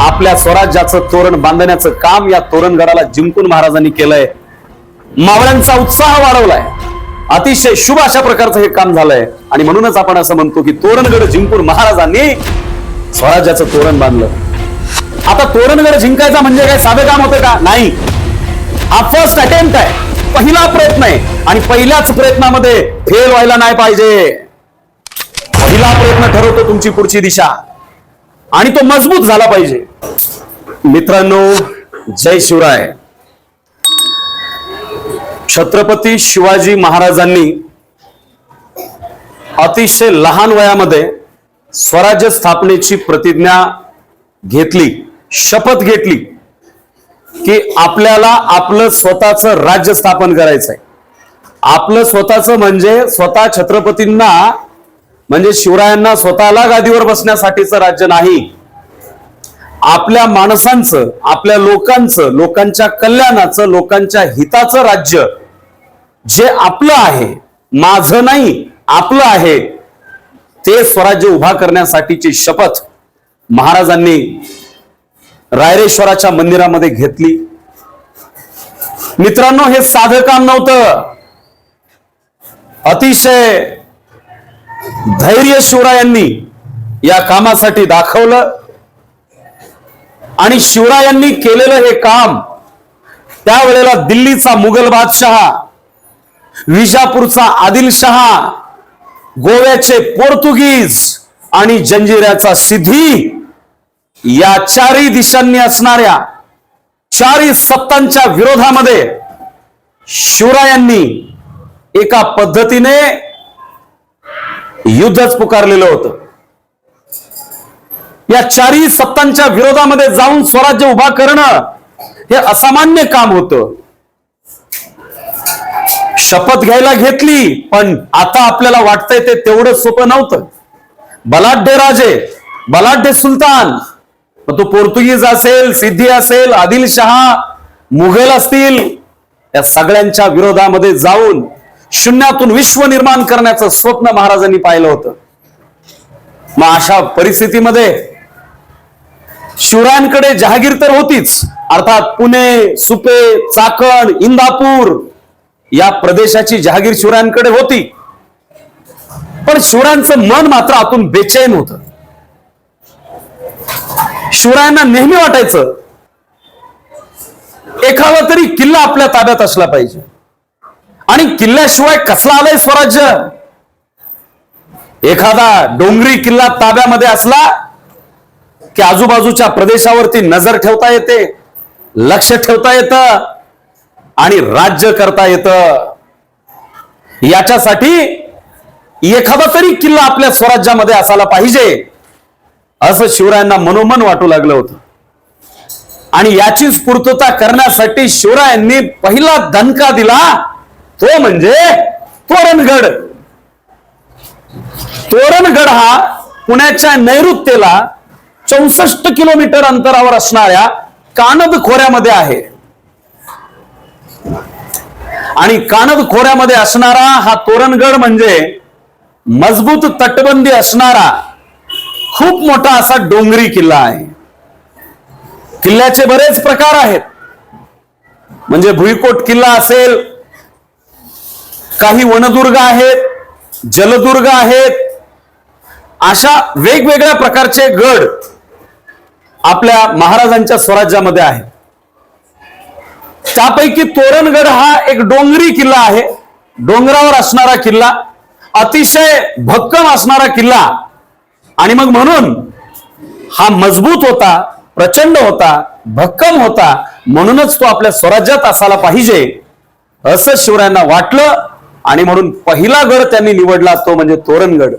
आपल्या स्वराज्याचं तोरण बांधण्याचं काम या तोरणगडाला जिंकून महाराजांनी केलंय. मावळ्यांचा उत्साह वाढवलाय. अतिशय शुभ अशा प्रकारचं हे काम झालंय. आणि म्हणूनच आपण असं म्हणतो की तोरणगड जिंकून महाराजांनी स्वराज्याचं तोरण बांधलं. आता तोरणगड जिंकायचा म्हणजे काय? साधं काम होतं का? नाही. हा फर्स्ट अटेम्प्ट आहे. पहिला प्रयत्न आहे. आणि पहिल्याच प्रयत्नामध्ये फेल व्हायला नाही पाहिजे. पहिला प्रयत्न ठरवतो तुमची पुढची दिशा. आणि तो मजबूत झाला पाहिजे. मित्रांनो जय शिवराय. छत्रपती शिवाजी महाराजांनी अतिशय लहान वयामध्ये स्वराज्य स्थापनेची प्रतिज्ञा घेतली शपथ घेतली की आपल्याला आपलं स्वतःचं राज्य स्थापन करायचंय. आपलं स्वतःचं म्हणजे स्वतः छत्रपतींना म्हणजे शिवरायांना स्वतःला गादीवर बसण्यासाठीचं राज्य नाही. आपल्या माणसांचं आपल्या लोकांचं लोकांच्या कल्याणाचं लोकांच्या हिताचं राज्य जे आपलं आहे माझं नाही आपलं आहे ते स्वराज्य उभा करण्यासाठीची शपथ महाराजांनी रायरेश्वराच्या मंदिरामध्ये घेतली. मित्रांनो हे साधं काम नव्हतं. अतिशय धैर्य शिवरायांनी या कामासाठी दाखवलं. आणि शिवरायांनी केलेलं हे काम त्यावेळेला दिल्लीचा मुघल बादशहा विजापूरचा आदिलशहा गोव्याचे पोर्तुगीज आणि जंजिऱ्याचा सिद्धी या चारही दिशांनी असणाऱ्या चारही सत्तांच्या विरोधामध्ये शिवरायांनी एका पद्धतीने युद्धच पुकारलेलं होतं. या चारही सत्तांच्या विरोधामध्ये जाऊन स्वराज्य उभा करणं हे असामान्य काम होतं. शपथ घ्यायला घेतली पण आता आपल्याला वाटतंय ते तेवढं सोपं नव्हतं. बलाढ्य राजे बलाढ्य सुलतान मग तो पोर्तुगीज असेल सिद्धी असेल आदिलशहा मुघल असतील या सगळ्यांच्या विरोधामध्ये जाऊन शून्यातून विश्व निर्माण करण्याचं स्वप्न महाराजांनी पाहिलं होतं. मग अशा परिस्थितीमध्ये शिवरायांकडे जहागीर तर होतीच. अर्थात पुणे सुपे चाकण इंदापूर या प्रदेशाची जहागीर शिवरायांकडे होती. पण शिवरायांचं मन मात्र आतून बेचैन होत. शिवरायांना नेहमी वाटायचं एखादा तरी किल्ला आपल्या ताब्यात असला पाहिजे. आणि किल्ल्याशिवाय कसला आलंय स्वराज्य? एखादा डोंगरी किल्ला ताब्यामध्ये असला की आजूबाजूच्या प्रदेशावरती नजर ठेवता येते लक्ष ठेवता येतं आणि राज्य करता येतं. याच्यासाठी एखादा तरी किल्ला आपल्या स्वराज्यामध्ये असायला पाहिजे असं शिवरायांना मनोमन वाटू लागलं होतं. आणि याची स्फूर्तता करण्यासाठी शिवरायांनी पहिला दणका दिला तो म्हणजे तोरणगड. तोरणगड हा पुण्याच्या नैऋत्येला चौसष्ट किलोमीटर अंतरावर असणाऱ्या कानद खोऱ्यामध्ये आहे. आणि कानद खोऱ्यामध्ये असणारा हा तोरणगड म्हणजे मजबूत तटबंदी असणारा खूप मोठा असा डोंगरी किल्ला आहे. किल्ल्याचे बरेच प्रकार आहेत. म्हणजे भुईकोट किल्ला असेल काही वनदुर्ग आहेत जलदुर्ग आहेत अशा वेगवेगळ्या प्रकारचे गड आपल्या महाराजांच्या स्वराज्यामध्ये आहे. त्यापैकी तोरणगड हा एक डोंगरी किल्ला आहे. डोंगरावर असणारा किल्ला अतिशय भक्कम असणारा किल्ला. आणि मग म्हणून हा मजबूत होता प्रचंड होता भक्कम होता म्हणूनच तो आपल्या स्वराज्यात असायला पाहिजे असं शिवरायांना वाटलं. आणि म्हणून पहिला गड त्यांनी निवडला तो म्हणजे तोरणगड.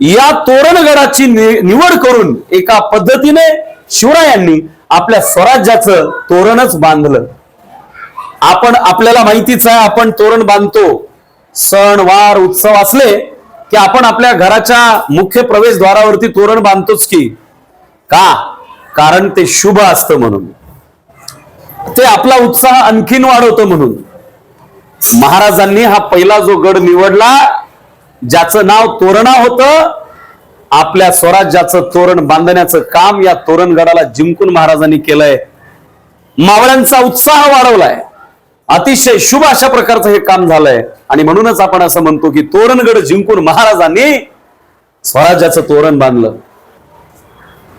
या तोरणगडाची नि- निवड करून एका पद्धतीने शिवरायांनी आपल्या स्वराज्याचं तोरणच बांधलं. आपण आपल्याला माहितीच आहे आपण तोरण बांधतो. सण वार उत्सव असले की आपण आपल्या घराच्या मुख्य प्रवेशद्वारावरती तोरण बांधतोच की. का? कारण ते शुभ असतं म्हणून. ते आपला उत्साह आणखीन वाढवतं म्हणून. महाराजांनी हा पहिला जो गड निवडला ज्याचं नाव तोरणा होतं आपल्या स्वराज्याचं तोरण बांधण्याचं काम या तोरणगडाला जिंकून महाराजांनी केलंय. मावळ्यांचा उत्साह वाढवलाय. अतिशय शुभ अशा प्रकारचं हे काम झालंय. आणि म्हणूनच आपण असं म्हणतो की तोरणगड जिंकून महाराजांनी स्वराज्याचं तोरण बांधलं.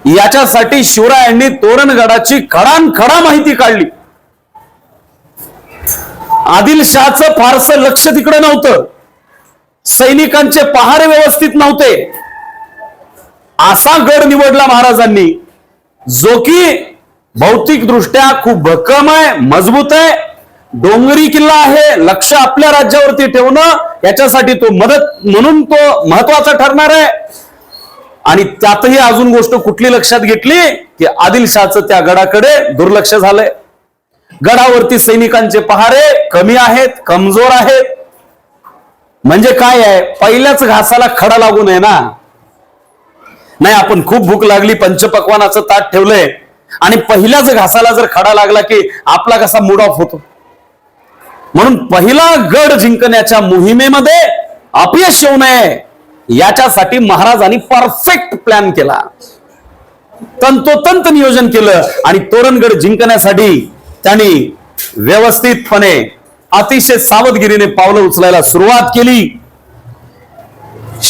याच्यासाठी शिवरायांनी तोरणगडाची खडानखडा माहिती काढली. आदिलशहाचं फारसं लक्ष तिकडे नव्हतं. सैनिकांचे पहारे व्यवस्थित नव्हते. असा गड निवडला महाराजांनी जो की भौतिकदृष्ट्या खूप भक्कम आहे मजबूत आहे. डोंगरी किल्ला आहे लक्ष आपल्या राज्यावरती ठेवणं याच्यासाठी तो मदत म्हणून तो महत्त्वाचा ठरणार आहे. आणि त्यातही अजून गोष्ट कुठली लक्षात घेतली की आदिलशहाचं त्या गडाकडे दुर्लक्ष झालंय. गडावरती सैनिकांचे पहारे कमी आहेत कमजोर आहेत. म्हणजे काय आहे? पहिल्याच घासाला खडा लागू नये ना. नाही आपण खूप भूक लागली पंचपक्वानाचं ताट ठेवलंय. आणि पहिल्याच घासाला जर खडा लागला की आपला कसा मूड ऑफ होतो. म्हणून पहिला गड जिंकण्याच्या मोहिमेमध्ये अपयश येऊ नये. याच्यासाठी महाराजांनी परफेक्ट प्लॅन केला. तंतोतंत नियोजन केलं आणि तोरणगड जिंकण्यासाठी त्यांनी व्यवस्थितपणे अतिशय सावधगिरीने पावलं उचलायला सुरुवात केली.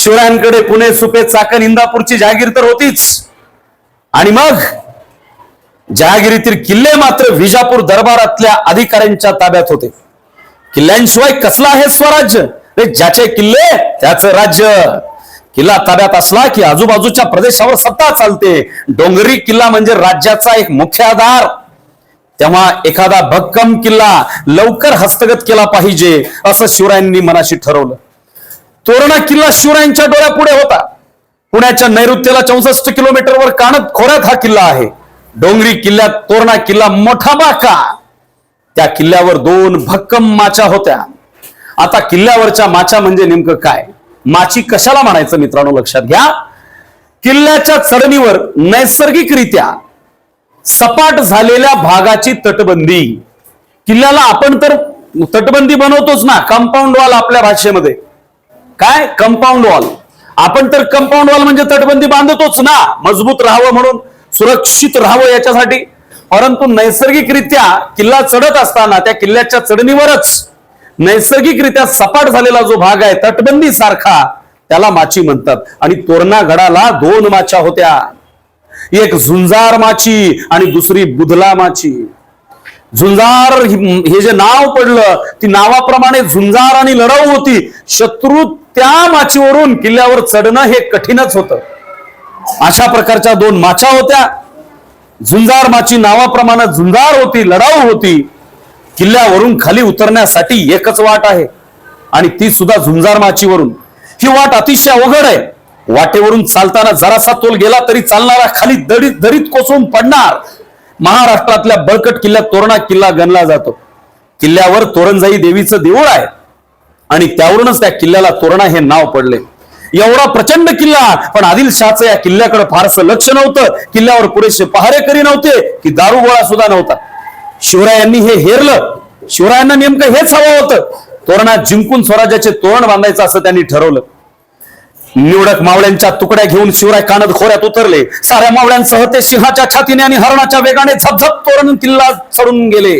शिवरायांकडे पुणे सुपे चाकण इंदापूरची जहागीर तर होतीच. आणि मग जहागिरीतील किल्ले मात्र विजापूर दरबारातल्या अधिकाऱ्यांच्या ताब्यात होते. किल्ल्यांशिवाय कसलं आहे स्वराज्य? म्हणजे ज्याचे किल्ले त्याचं राज्य. किल्ला ताब्यात असला की आजूबाजूच्या प्रदेशावर सत्ता चालते. डोंगरी किल्ला म्हणजे राज्याचा एक मुख्य आधार. तेव्हा एखादा भक्कम किल्ला लवकर हस्तगत केला पाहिजे असं शिवरायांनी मनाशी ठरवलं. तोरणा किल्ला शिवरायांच्या डोळ्यापुढे होता. पुण्याच्या नैऋत्येला चौसष्ट किलोमीटरवर कानत खोऱ्यात हा किल्ला आहे. डोंगरी किल्ल्यात तोरणा किल्ला मोठा बाका त्या किल्ल्यावर दोन भक्कम माच्या होत्या. आता किल्ल्यावरच्या माच्या म्हणजे नेमकं काय? माची कशाला म्हणायचं मित्रांनो लक्षात घ्या. किल्ल्याच्या चढणीवर नैसर्गिकरित्या सपाट झालेल्या भागाची तटबंदी. किल्ल्याला आपण तर तटबंदी बनवतोच ना कंपाऊंड वॉल आपल्या भाषेमध्ये. काय? कंपाऊंड वॉल आपण तर कंपाऊंड वॉल म्हणजे तटबंदी बांधतोच ना. मजबूत राहावं म्हणून सुरक्षित राहावं याच्यासाठी. परंतु नैसर्गिकरित्या किल्ला चढत असताना त्या किल्ल्याच्या चढणीवरच नैसर्गिकरित्या सपाट झालेला जो भाग आहे तटबंदी सारखा त्याला माची म्हणतात. आणि तोरणा गडाला दोन माच्या होत्या. एक झुंजार माची आणि दुसरी बुधला माची. झुंजार हे जे नाव पडलं ती नावाप्रमाणे झुंजार आणि लढाऊ होती. शत्रू त्या माचीवरून किल्ल्यावर चढणं हे कठीणच होतं. अशा प्रकारच्या दोन माच्या होत्या. झुंजार माची नावाप्रमाणे झुंजार होती लढाऊ होती. किल्ल्यावरून खाली उतरण्यासाठी एकच वाट आहे. आणि ती सुद्धा झुंजार माचीवरून. ही वाट अतिशय अवघड आहे. वाटेवरून चालताना जरासा तोल गेला तरी चालणारा खाली दरीत दरीत कोसळून पडणार. महाराष्ट्रातल्या बळकट किल्ल्यात तोरणा किल्ला गणला जातो. किल्ल्यावर तोरणजाई देवीचं देऊळ आहे. आणि त्यावरूनच त्या किल्ल्याला तोरणा हे नाव पडले. एवढा प्रचंड किल्ला पण आदिलशहाचं या किल्ल्याकडे फारसं लक्ष नव्हतं. किल्ल्यावर पुरेसे पहारेकरी नव्हते की दारुगोळा सुद्धा नव्हता. शिवरायांनी हे हेरलं. शिवरायांना नेमकं हेच हवं होतं. तोरणा जिंकून स्वराज्याचे तोरण बांधायचं असं त्यांनी ठरवलं. निवडक मावळ्यांच्या तुकड्या घेऊन शिवराय कानद खोऱ्यात उतरले. साऱ्या मावळ्यांसह ते सिंहाच्या छातीने आणि हरणाच्या वेगाने झपझप तोरण किल्ला चढून गेले.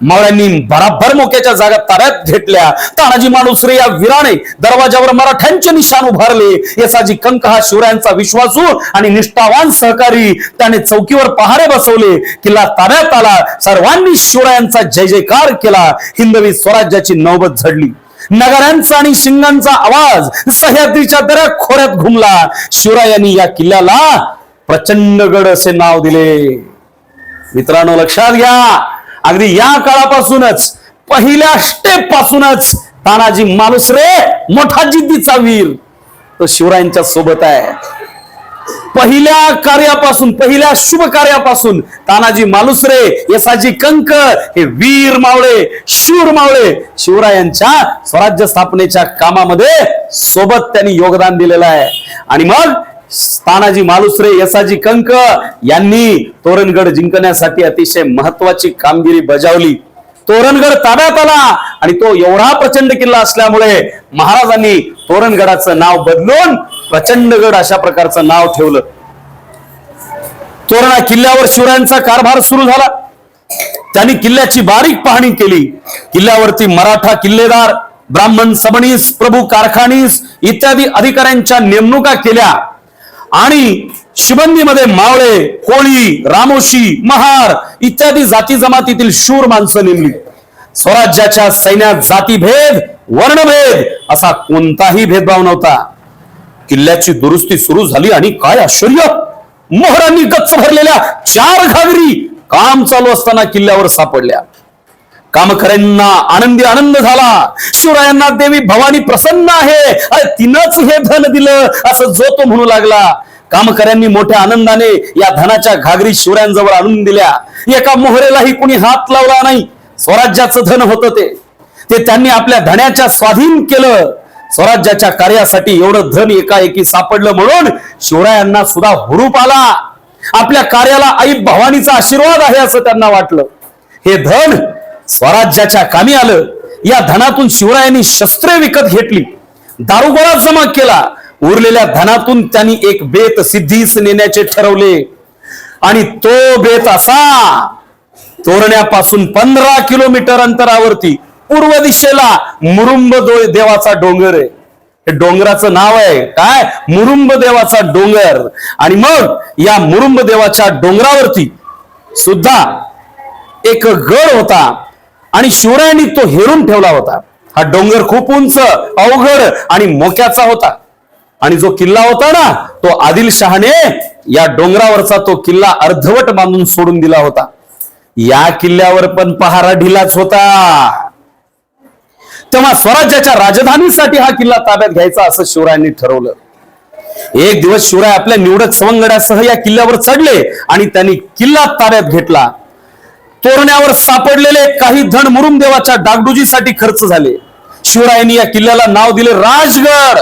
मावळ्यांनी भराभर मोक्याच्या जागा ताब्यात घेतल्या. तानाजी माणुसरे या वीराने दरवाजावर मराठ्यांचे निशाण उभारले. यसाजी कंक हा शिवरायांचा विश्वासू आणि निष्ठावान सहकारी. त्याने चौकीवर पहारे बसवले. किल्ला ताब्यात आला. सर्वांनी शिवरायांचा जय जयकार केला. हिंदवी स्वराज्याची नौबत झडली. नगरांचा आणि शिंगांचा आवाज सह्याद्रीच्या दऱ्या खोऱ्यात घुमला. शिवरायांनी या किल्ल्याला प्रचंडगड असे नाव दिले. मित्रांनो लक्षात घ्या. अगदी या काळापासूनच पहिल्या स्टेप पासूनच तानाजी मालुसरे मोठा जिद्दीचा वीर. तो शिवरायांच्या सोबत आहे. पहिल्या कार्यापासून पहिल्या शुभ कार्यापासून तानाजी मालुसरे यसाजी कंक हे वीर मावळे शूर मावळे शिवरायांच्या स्वराज्य स्थापनेच्या कामामध्ये सोबत त्यांनी योगदान दिलेलं आहे. आणि मग तानाजी मालुसरे यसाजी कंक यांनी तोरणगड जिंकण्यासाठी अतिशय महत्वाची कामगिरी बजावली. तोरणगड ताब्यात आला आणि तो एवढा प्रचंड किल्ला असल्यामुळे महाराजांनी तोरणगडाचं नाव बदलून प्रचंडगड अशा प्रकारचं नाव ठेवलं. तोरणा किल्ल्यावर शिवरायांचा कारभार सुरू झाला. त्यांनी किल्ल्याची बारीक पाहणी केली. किल्ल्यावरती मराठा किल्लेदार ब्राह्मण सबनीस प्रभू कारखानीस इत्यादी अधिकाऱ्यांच्या नेमणुका केल्या. आणि शिबंदीमध्ये मावळे कोळी रामोशी महार इत्यादी जाती जमातीतील शूर माणसं नेमली स्वराज्याच्या सैन्यात जातीभेद वर्णभेद असा कोणताही भेदभाव नव्हता. किल्ल्याची दुरुस्ती सुरू झाली आणि काय आश्चर्य! मोहरांनी गच्च भरलेल्या चार घागरी काम चालू असताना किल्ल्यावर सापडल्या. कामकऱ्यांना आनंदी आनंद झाला. शिवरायांना देवी भवानी प्रसन्न आहे. अरे तिनंच हे धन दिलं असं जो तो म्हणू लागला. कामकऱ्यांनी मोठ्या आनंदाने या धनाच्या घागरी शिवरायांजवळ आणून दिल्या. एका मोहरेलाही कुणी हात लावला नाही. स्वराज्याचं धन होतं ते. ते त्यांनी आपल्या धण्याच्या स्वाधीन केलं. स्वराज्याच्या कार्यासाठी एवढं धन एकाएकी सापडलं म्हणून शिवरायांना सुद्धा हुरूप आला. आपल्या कार्याला आई भवानीचा आशीर्वाद आहे असं त्यांना वाटलं. हे धन स्वराज्याच्या कामी आलं. या धनातून शिवरायांनी शस्त्रे विकत घेतली. दारुगोळा जमा केला. उरलेल्या धनातून त्यांनी एक बेत सिद्धीस नेण्याचे ठरवले. आणि तो बेत असा तोरण्यापासून पंधरा किलोमीटर अंतरावरती पूर्व दिशेला मुरुंब देवाचा डोंगर आहे. हे डोंगराचं नाव आहे. काय? मुरुंब देवाचा डोंगर. आणि मग या मुरुंब देवाच्या डोंगरावरती सुद्धा एक गड होता. आणि शिवरायांनी तो हेरून ठेवला होता. हा डोंगर खूप उंच अवघड आणि मोक्याचा होता. आणि जो किल्ला होता ना तो आदिलशहाने या डोंगरावरचा तो किल्ला अर्धवट बांधून सोडून दिला होता. या किल्ल्यावर पण पहारा ढिलाच होता. तेव्हा स्वराज्याच्या राजधानीसाठी हा किल्ला ताब्यात घ्यायचा असं शिवरायांनी ठरवलं. एक दिवस शिवराय आपल्या निवडक सवंगड्यासह या किल्ल्यावर चढले आणि त्यांनी किल्ला ताब्यात घेतला. तोरण्यावर सापडलेले काही धन मुरुमदेवाच्या डागडुजीसाठी खर्च झाले. शिवरायांनी या किल्ल्याला नाव दिले राजगड.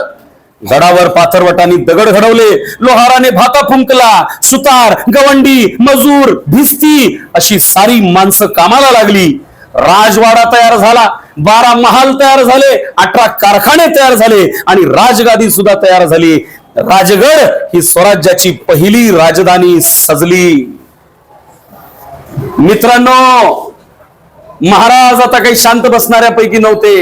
गडावर पाथरवटांनी दगड घडवले लोहाराने भाता फुंकला सुतार गवंडी मजूर भिस्ती अशी सारी माणसं कामाला लागली. राजवाडा तयार झाला बारा महाल तयार झाले अठरा कारखाने तयार झाले आणि राजगादी सुद्धा तयार झाली. राजगड ही स्वराज्याची पहिली राजधानी सजली. मित्रांनो महाराज आता काही शांत बसणाऱ्यापैकी नव्हते.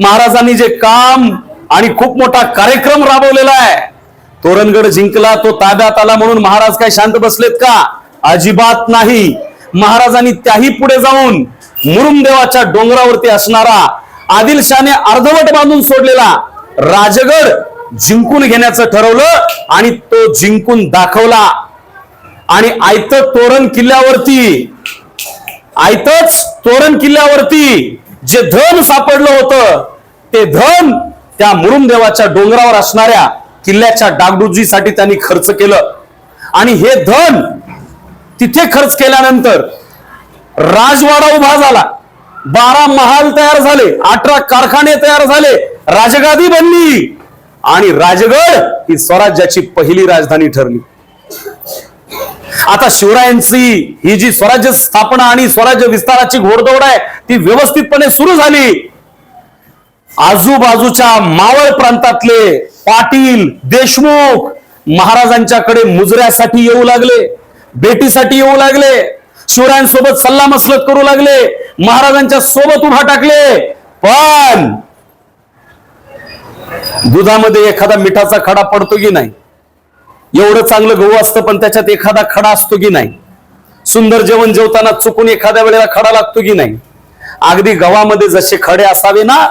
महाराजांनी जे काम आणि खूप मोठा कार्यक्रम राबवलेला आहे तोरणगड जिंकला तो ताब्यात आला म्हणून महाराज काय शांत बसलेत का? अजिबात नाही. महाराजांनी त्याही पुढे जाऊन मुरुमदेवाच्या डोंगरावरती असणारा आदिलशाने अर्धवट बांधून सोडलेला राजगड जिंकून घेण्याचं ठरवलं आणि तो जिंकून दाखवला. आणि आयत तोरण किल्ल्यावरती आयतच तोरण किल्ल्यावरती जे धन सापडलं होतं ते धन त्या मुरुमदेवाच्या डोंगरावर असणाऱ्या किल्ल्याच्या डागडुजीसाठी त्यांनी खर्च केलं. आणि हे धन तिथे खर्च केल्यानंतर राजवाडा उभा झाला. बारा महाल तयार झाले अठरा कारखाने तयार झाले राजगादी बनली. आणि राजगड ही स्वराज्याची पहिली राजधानी ठरली. आता शिवरायांची ही जी स्वराज्य स्थापना आणि स्वराज्य विस्ताराची घोडदौड आहे ती व्यवस्थितपणे सुरू झाली. आजूबाजूच्या मावळ प्रांतातले पाटील देशमुख महाराजांच्याकडे मुजऱ्यासाठी येऊ लागले भेटीसाठी येऊ लागले शिवरायांसोबत सल्ला मसलत करू लागले महाराजांच्या सोबत उभा टाकले. पण दुधामध्ये एखादा मिठाचा खडा पडतो की नाही? एवढं चांगलं गहू असतं पण त्याच्यात एखादा खडा असतो की नाही? सुंदर जेवण जेवताना चुकून एखाद्या वेळेला खडा लागतो की नाही? अगदी गव्हामध्ये जसे खडे असावे ना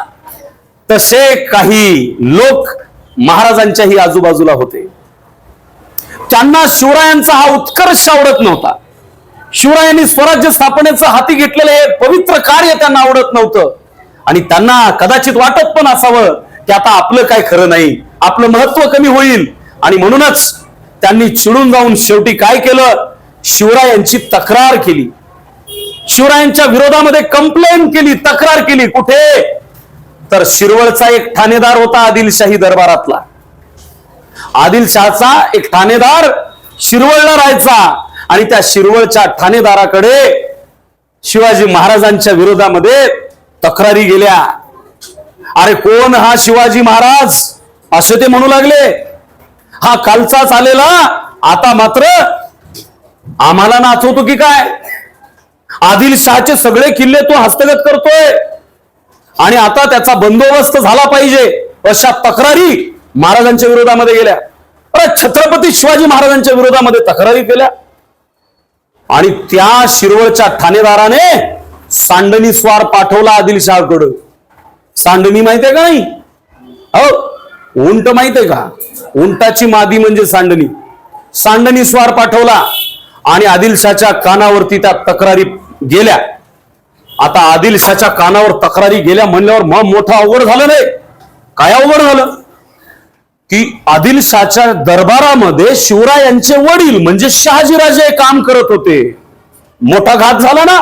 तसे काही लोक महाराजांच्याही आजूबाजूला होते. त्यांना शिवरायांचा हा उत्कर्ष आवडत नव्हता. शिवरायांनी स्वराज्य स्थापनेचं हाती घेतलेलं हे पवित्र कार्य त्यांना आवडत नव्हतं. आणि त्यांना कदाचित वाटत पण असावं की आता आपलं काय खरं नाही आपलं महत्त्व कमी होईल. आणि म्हणूनच त्यांनी चिडून जाऊन शेवटी काय केलं? शिवरायांची तक्रार केली. शिवरायांच्या विरोधामध्ये कंप्लेन केली तक्रार केली. कुठे? तर शिरवळचा एक ठाणेदार होता आदिलशाही दरबारातला. आदिलशहाचा एक ठाणेदार शिरवळला राहायचा आणि त्या शिरवळच्या ठाणेदाराकडे शिवाजी महाराजांच्या विरोधामध्ये तक्रारी गेल्या. अरे कोण हा शिवाजी महाराज? असे ते म्हणू लागले. हा कालचाच आलेला आता मात्र आम्हाला नाचवतो की काय? आदिलशहाचे सगळे किल्ले तो हस्तगत करतोय. आणि आता त्याचा बंदोबस्त झाला पाहिजे. अशा तक्रारी महाराजांच्या विरोधामध्ये गेल्या. अरे छत्रपती शिवाजी महाराजांच्या विरोधामध्ये तक्रारी केल्या. आणि त्या शिरवळच्या ठाणेदाराने सांडणी स्वार पाठवला आदिलशहाकडं सांडणी माहितीये का नाही? हो. उंट माहितीये का? उंटाची मादी म्हणजे सांडणी. सांडणी स्वार पाठवला आणि आदिलशाच्या कानावरती त्या तक्रारी गेल्या. आता आदिलशाच्या कानावर तक्रारी गेल्या म्हणल्यावर मग मोठं अवघड झालं नाही. काय अवघड झालं? की आदिलशाच्या दरबारामध्ये शिवरायांचे वडील म्हणजे शहाजीराजे काम करत होते. मोठा घात झाला ना?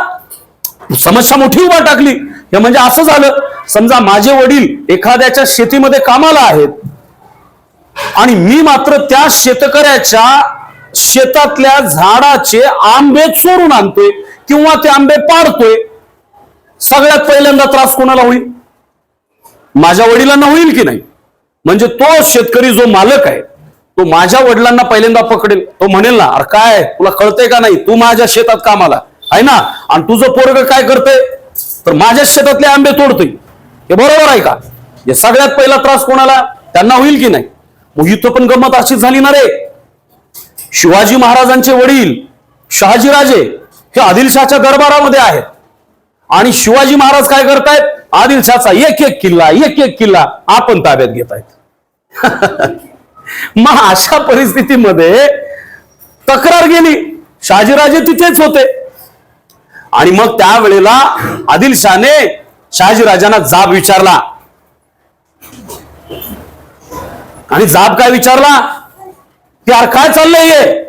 समस्या मोठी उभा टाकली. हे म्हणजे असं झालं. समजा माझे वडील एखाद्याच्या शेतीमध्ये कामाला आहेत. आणि मी मात्र त्या शेतकऱ्याच्या शेतातल्या झाडाचे आंबे चोरून आणतोय किंवा ते आंबे पाडतोय. सगळ्यात पहिल्यांदा त्रास कोणाला होईल? माझ्या वडिलांना होईल की नाही? म्हणजे तो शेतकरी जो मालक आहे तो माझ्या वडिलांना पहिल्यांदा पकडेल. तो म्हणेल ना अरे काय तुला कळतंय का नाही? तू माझ्या शेतात कामाला आहे. ना? आणि तुझं पोरग काय करतंय? तर माझ्या शेतातले आंबे तोडतोय. हे बरोबर आहे का? हे सगळ्यात पहिला त्रास कोणाला? त्यांना होईल की नाही? मग युद्ध पण गंमत अशीच झाली ना रे. शिवाजी महाराजांचे वडील शहाजीराजे हे आदिलशहाच्या दरबारामध्ये आहेत. आणि शिवाजी महाराज काय करतायत? आदिलशहाचा एक एक किल्ला एक एक किल्ला आपण ताब्यात घेत आहेत. मग अशा परिस्थितीमध्ये तक्रार गेली. शहाजीराजे तिथेच होते. आणि मग त्यावेळेला आदिलशहाने शहाजीराजांना जाब विचारला. आणि जाब काय विचारला? की यार काय चाललंय ये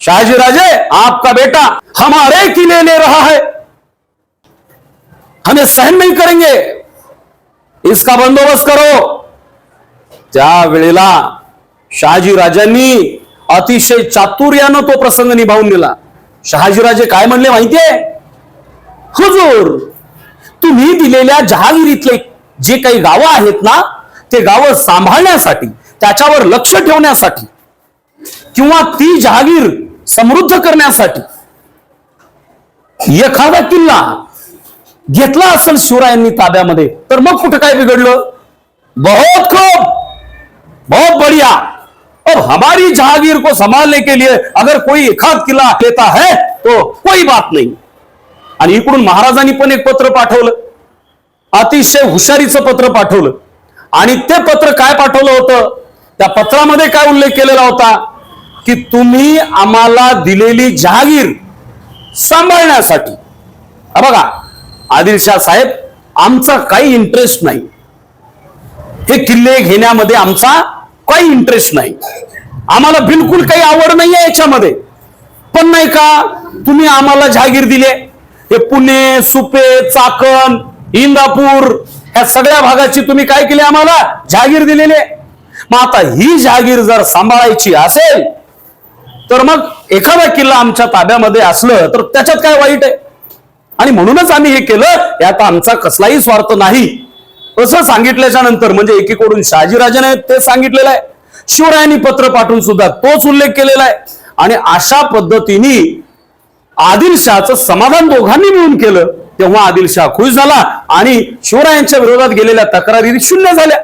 शहाजीराजे आपका बेटा हमारे किले ले रहा है। हमें सहन नहीं करेंगे। इसका बंदोबस्त करो। त्या वेळेला शहाजी राजांनी अतिशय चातुर्यानं तो प्रसंग निभावून दिला शहाजीराजे काय म्हणले माहितीये? हुजूर तुम्ही दिलेल्या जहागिरीतले जे काही गावं आहेत ना ते गावं सांभाळण्यासाठी त्याच्यावर लक्ष ठेवण्यासाठी किंवा ती जहागीर समृद्ध करण्यासाठी एखादा किल्ला घेतला असेल शिवरायांनी ताब्यामध्ये तर मग कुठं काय बिघडलं? बहुत खूब बहुत बढ़िया. अब हमारी जहागीर को संभालने के लिए अगर कोई एखाद किल्ला लेता है तो कोई बात नहीं. आणि इकडून महाराजांनी पण एक पत्र पाठवलं. अतिशय हुशारीचं पत्र पाठवलं. आणि ते पत्र काय पाठवलं होतं? त्या पत्रामध्ये काय उल्लेख केलेला होता? की तुम्ही आम्हाला दिलेली जहागीर सांभाळण्यासाठी. हा बघा आदिलशाह साहेब आमचा काही इंटरेस्ट नाही. हे किल्ले घेण्यामध्ये आमचा काही इंटरेस्ट नाही. आम्हाला बिलकुल काही आवड नाही आहे याच्यामध्ये. पण नाही का तुम्ही आम्हाला जहागीर दिले. हे पुणे सुपे चाकण इंदापूर ह्या सगळ्या भागाची तुम्ही काय केली आम्हाला? जहागीर दिलेले. मग आता ही जहागीर जर सांभाळायची असेल तर मग एखादा किल्ला आमच्या ताब्यामध्ये असलं तर त्याच्यात काय वाईट आहे? आणि म्हणूनच आम्ही हे केलं यात आमचा कसलाही स्वार्थ नाही. असं सांगितल्याच्या नंतर म्हणजे एकीकडून शहाजीराजाने ते सांगितलेलं आहे. शिवरायांनी पत्र पाठवून सुद्धा तोच उल्लेख केलेला आहे. आणि अशा पद्धतीने आदिलशहाचं समाधान दोघांनी मिळून केलं तेव्हा आदिलशाह खुश झाला आणि शिवरायांच्या विरोधात गेलेल्या तक्रारी शून्य झाल्या.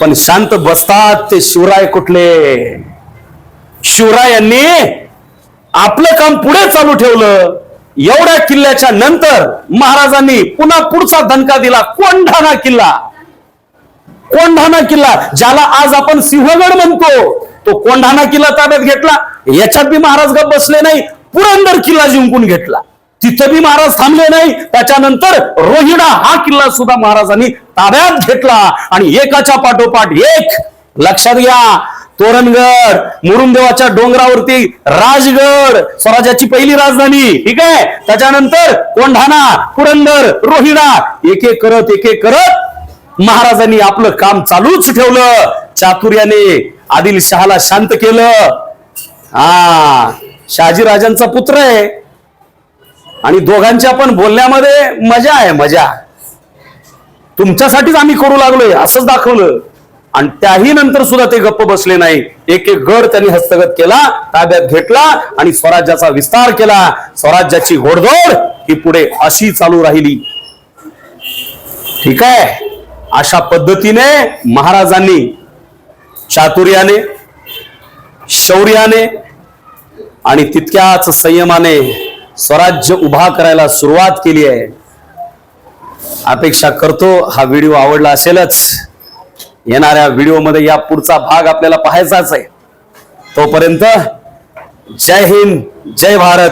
पण शांत बसतात ते शिवराय कुठले? शिवरायांनी आपलं काम पुढे चालू ठेवलं. एवढ्या किल्ल्याच्या नंतर महाराजांनी पुन्हा पुढचा धनका दिला. कोंढाणा किल्ला. कोंढाणा किल्ला ज्याला आज आपण सिंहगड म्हणतो. तो कोंढाणा किल्ला ताब्यात घेतला. याच्यात बी महाराज गप बसले नाही. पुरंदर किल्ला जिंकून घेतला. तिथं बी महाराज थांबले नाही. त्याच्यानंतर रोहिडा हा किल्ला सुद्धा महाराजांनी ताब्यात घेतला आणि एकाच्या पाठोपाठ एक. लक्षात घ्या तोरणगड मुरुमदेवाच्या डोंगरावरती राजगड स्वराज्याची पहिली राजधानी ठीक आहे? त्याच्यानंतर कोंढाणा पुरंदर रोहिणा एक एक करत एक एक करत महाराजांनी आपलं काम चालूच ठेवलं. चातुर्याने आदिलशहाला शांत केलं. हा शहाजी राजांचा पुत्र आहे. आणि दोघांच्या पण बोलण्यामध्ये मजा आहे मजा. तुमच्यासाठीच आम्ही करू लागलोय असंच दाखवलं. आणि त्याही नंतर सुद्धा ते गप्प बसले नाही. एक एक गड त्यांनी हस्तगत केला ताब्यात घेतला आणि स्वराज्याचा विस्तार केला. स्वराज्याची घोडदौड ही पुढे अशी चालू राहिली. ठीक आहे? अशा पद्धतीने महाराजांनी चातुर्याने शौर्याने आणि तितक्याच संयमाने स्वराज्य उभा करायला सुरुवात केली आहे. अपेक्षा करतो हा व्हिडिओ आवडला असेलच. येणाऱ्या व्हिडिओमध्ये या पुढचा भाग आपल्याला पाहायचाच आहे. तोपर्यंत जय हिंद जय भारत.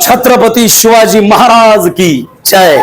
छत्रपती शिवाजी महाराज की जय.